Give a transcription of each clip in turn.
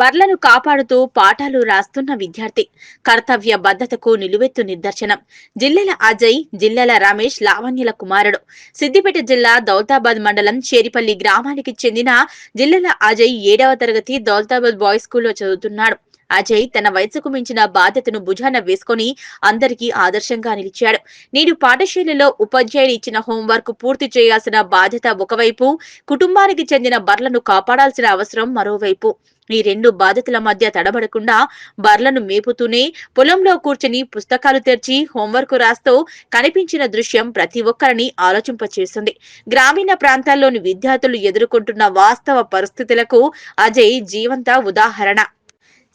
బర్లను కాపాడుతూ పాఠాలు రాస్తున్న విద్యార్థి. కర్తవ్య బద్ధతకు నిలువెత్తు నిదర్శనం. జిల్లెల అజయ్ జిల్లెల రమేష్ లావణ్యల కుమారుడు. సిద్దిపేట జిల్లా దౌల్తాబాద్ మండలం చేరిపల్లి గ్రామానికి చెందిన జిల్లెల అజయ్ ఏడవ తరగతి దౌల్తాబాద్ బాయ్స్ స్కూల్లో చదువుతున్నాడు. అజయ్ తన వయసుకు మించిన బాధ్యతను భుజాన వేసుకొని అందరికీ ఆదర్శంగా నిలిచాడు. నేడు పాఠశాలలో ఉపాధ్యాయులు ఇచ్చిన హోంవర్క్ పూర్తి చేయాల్సిన బాధ్యత ఒకవైపు కుటుంబానికి చెందిన బర్లను కాపాడాల్సిన అవసరం మరోవైపు. ఈ రెండు బాధ్యతల మధ్య తడబడకుండా బర్లను మేపుతూనే పొలంలో కూర్చుని పుస్తకాలు తెరిచి హోంవర్క్ రాస్తూ కనిపించిన దృశ్యం ప్రతి ఒక్కరిని ఆలోచింపచేస్తుంది. గ్రామీణ ప్రాంతాల్లోని విద్యార్థులు ఎదుర్కొంటున్న వాస్తవ పరిస్థితులకు అజయ్ జీవంత ఉదాహరణ.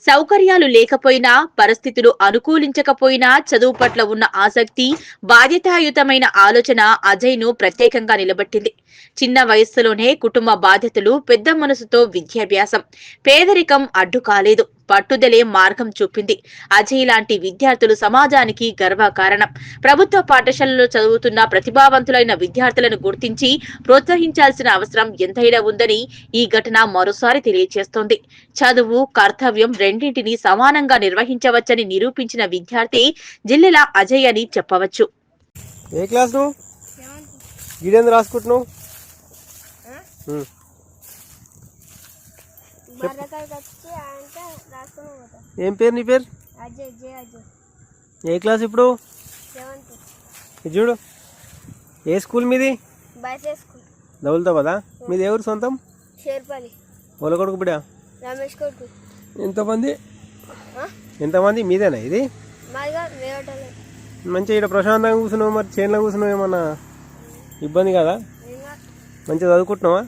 సౌకర్యాలు లేకపోయినా పరిస్థితులు అనుకూలించకపోయినా చదువు పట్ల ఉన్న ఆసక్తి బాధ్యతాయుతమైన ఆలోచన అజయ్ను ప్రత్యేకంగా నిలబెట్టింది. చిన్న వయస్సులోనే కుటుంబ బాధ్యతలు పెద్ద మనసుతో విద్యాభ్యాసం. పేదరికం అడ్డు కాలేదు పట్టుదలే మార్గం చూపింది. అజయ్ లాంటి విద్యార్థులు సమాజానికి గర్వకారణం ప్రభుత్వ పాఠశాలలో చదువుతున్న ప్రతిభావంతులైన విద్యార్థులను గుర్తించి ప్రోత్సహించాల్సిన అవసరం ఎంతైనా ఉందని ఈ ఘటన మరోసారి తెలియజేస్తోంది చదువు కర్తవ్యం రెండింటినీ సమానంగా నిర్వహించవచ్చని నిరూపించిన విద్యార్థి జిల్లెల అజయ్ అని చెప్పవచ్చు. ఏ క్లాస్ నువ్వు? గిడేంద్ర రాసుకుంటున్నావు? ఏం పేరు నీ పేరు? ఏ క్లాస్ ఇప్పుడు? చూడు. ఏ స్కూల్ మీది? దౌలతాబాదా? మీది ఎవరు సొంతం? వాళ్ళ కొడుకు బిడ్డ? రమేష్ కొడుకు. ఎంతమంది? ఎంతమంది? మీదేనా ఇది? మంచిగా ఇక్కడ ప్రశాంతంగా కూర్చున్నావు? మరి చేనులో కూర్చున్నావు ఏమన్నా? ఇబ్బంది కదా? మంచిగా చదువుకుంటున్నావా?